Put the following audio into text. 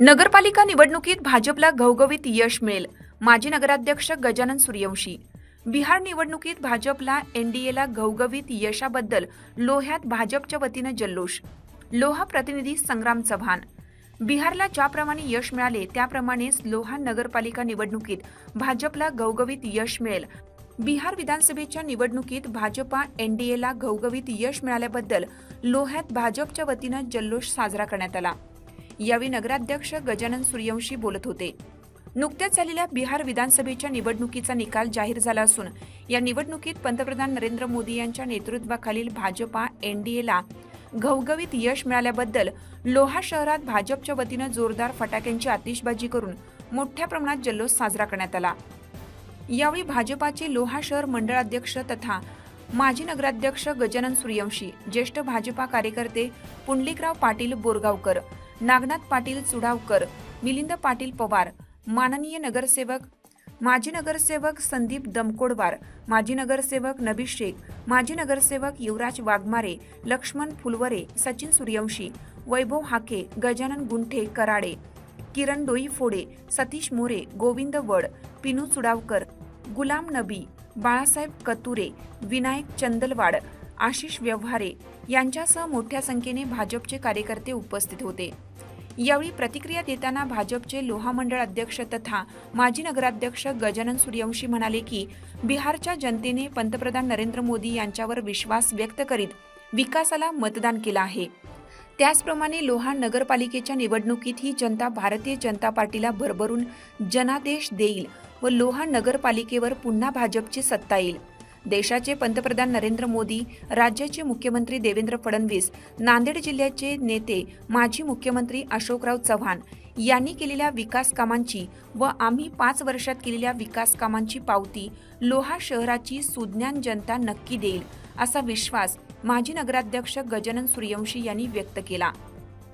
नगरपालिका निवडणुकीत भाजपला घवघवीत यश मिळेल. माजी नगराध्यक्ष गजानन सूर्यवंशी. बिहार निवडणुकीत भाजपला एनडीएला घवघवीत यशाबद्दल लोह्यात भाजपच्या वतीनं जल्लोष. लोहा प्रतिनिधी संग्राम चव्हाण. बिहारला ज्याप्रमाणे यश मिळाले त्याप्रमाणेच लोहा नगरपालिका निवडणुकीत भाजपला घवघवीत यश मिळेल. बिहार विधानसभेच्या निवडणुकीत भाजपा एनडीएला घवघवीत यश मिळाल्याबद्दल लोह्यात भाजपच्या वतीनं जल्लोष साजरा करण्यात आला. यावेळी नगराध्यक्ष गजानन सूर्यवंशी बोलत होते. नुकत्याच झालेल्या बिहार विधानसभेच्या निवडणुकीचा निकाल जाहीर झाला असून या निवडणुकीत पंतप्रधान नरेंद्र मोदी यांच्या नेतृत्वाखालील भाजपा एनडीएला घवघवीत यश मिळाल्याबद्दल लोहा शहरात भाजपच्या वतीनं जोरदार फटाक्यांची आतिषबाजी करून मोठ्या प्रमाणात जल्लोष साजरा करण्यात आला. यावेळी भाजपाचे लोहा शहर मंडळाध्यक्ष तथा माजी नगराध्यक्ष गजानन सूर्यवंशी ज्येष्ठ भाजपा कार्यकर्ते पुंडलिकराव पाटील बोरगावकर नागनाथ पाटील चुडावकर मिलिंद पाटील पवार माननीय नगरसेवक माजी नगरसेवक संदीप दमकोडवार माजी नगरसेवक नबी शेख माजी नगरसेवक युवराज वाघमारे लक्ष्मण फुलवरे सचिन सूर्यवंशी वैभव हाके गजानन गुंठे कराडे किरण डोई फोडे सतीश मोरे गोविंद वड पिनू चुडावकर गुलाम नबी बाळासाहेब कतुरे विनायक चंदलवाड आशिष व्यवहारे यांच्यासह मोठ्या संख्येने भाजपचे कार्यकर्ते उपस्थित होते. यावेळी प्रतिक्रिया देताना भाजपचे लोहा मंडळ अध्यक्ष तथा माजी नगराध्यक्ष गजानन सूर्यवंशी म्हणाले की बिहारच्या जनतेने पंतप्रधान नरेंद्र मोदी यांच्यावर विश्वास व्यक्त करीत विकासाला मतदान केलं आहे. त्याचप्रमाणे लोहा नगरपालिकेच्या निवडणुकीत ही जनता भारतीय जनता पार्टीला भरभरून जनादेश देईल व लोहा नगरपालिकेवर पुन्हा भाजपची सत्ता येईल. देशाचे पंतप्रधान नरेंद्र मोदी राज्याचे मुख्यमंत्री देवेंद्र फडणवीस नांदेड जिल्ह्याचे नेते माजी मुख्यमंत्री अशोकराव चव्हाण यांनी केलेल्या विकास कामांची व आम्ही पाच वर्षात केलेल्या विकास कामांची पावती लोहा शहराची सुज्ञान जनता नक्की देईल असा विश्वास माजी नगराध्यक्ष गजानन सूर्यवंशी यांनी व्यक्त केला.